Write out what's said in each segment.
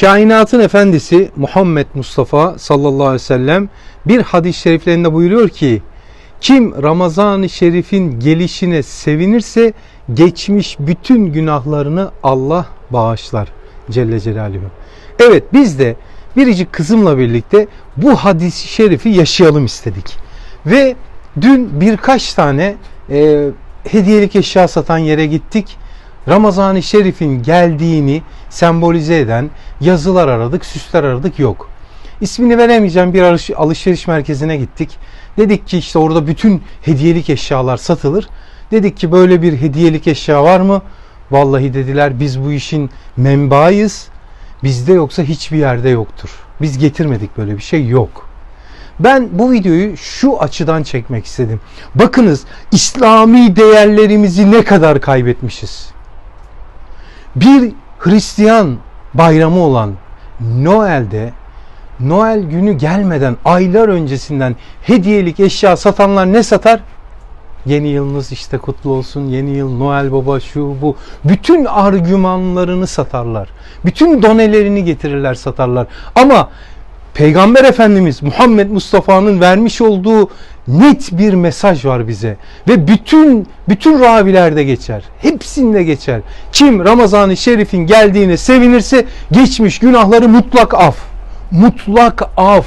Kainatın efendisi Muhammed Mustafa sallallahu aleyhi ve sellem bir hadis-i şeriflerinde buyuruyor ki kim Ramazan-ı Şerif'in gelişine sevinirse geçmiş bütün günahlarını Allah bağışlar Celle Celaluhu. Evet biz de biricik kızımla birlikte bu hadis-i şerifi yaşayalım istedik. Ve dün birkaç tane e, hediyelik eşya satan yere gittik. Ramazan-ı Şerif'in geldiğini sembolize eden yazılar aradık, süsler aradık yok. İsmini veremeyeceğim bir alış- alışveriş merkezine gittik. Dedik ki işte orada bütün hediyelik eşyalar satılır. Dedik ki böyle bir hediyelik eşya var mı? Vallahi dediler biz bu işin menbaıyız. Bizde yoksa hiçbir yerde yoktur. Biz getirmedik böyle bir şey yok. Ben bu videoyu şu açıdan çekmek istedim. Bakınız İslami değerlerimizi ne kadar kaybetmişiz. Bir Hristiyan bayramı olan Noel'de Noel günü gelmeden aylar öncesinden hediyelik eşya satanlar ne satar? Yeni yılınız işte kutlu olsun, yeni yıl, Noel Baba şu bu. Bütün argümanlarını satarlar. Bütün donelerini getirirler satarlar. Ama Peygamber Efendimiz Muhammed Mustafa'nın vermiş olduğu net bir mesaj var bize ve bütün bütün ravilerde geçer. Hepsinde geçer. Kim Ramazan-ı Şerif'in geldiğine sevinirse geçmiş günahları mutlak af. Mutlak af.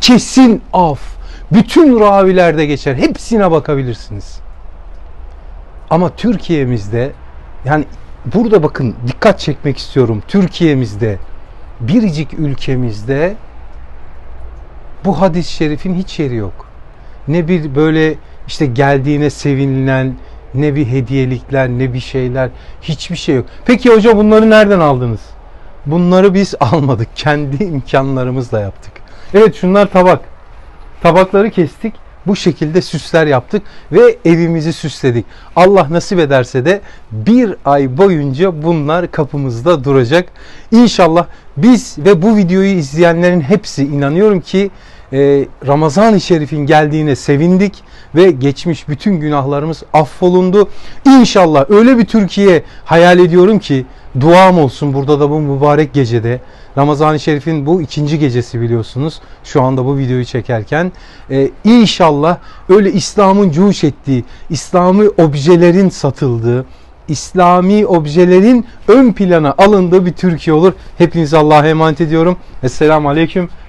Kesin af. Bütün ravilerde geçer. Hepsine bakabilirsiniz. Ama Türkiye'mizde yani burada bakın dikkat çekmek istiyorum. Türkiye'mizde biricik ülkemizde bu hadis-i şerifin hiç yeri yok. Ne bir böyle işte geldiğine sevinilen, ne bir hediyelikler, ne bir şeyler, hiçbir şey yok. Peki hoca bunları nereden aldınız? Bunları biz almadık. Kendi imkanlarımızla yaptık. Evet şunlar tabak. Tabakları kestik. Bu şekilde süsler yaptık ve evimizi süsledik. Allah nasip ederse de bir ay boyunca bunlar kapımızda duracak. İnşallah biz ve bu videoyu izleyenlerin hepsi inanıyorum ki Ramazan-ı Şerif'in geldiğine sevindik ve geçmiş bütün günahlarımız affolundu. İnşallah öyle bir Türkiye hayal ediyorum ki duam olsun burada da bu mübarek gecede. Ramazan-ı Şerif'in bu ikinci gecesi biliyorsunuz. Şu anda bu videoyu çekerken. Ee, inşallah öyle İslam'ın cuhuş ettiği, İslami objelerin satıldığı, İslami objelerin ön plana alındığı bir Türkiye olur. Hepinizi Allah'a emanet ediyorum. Esselamu Aleyküm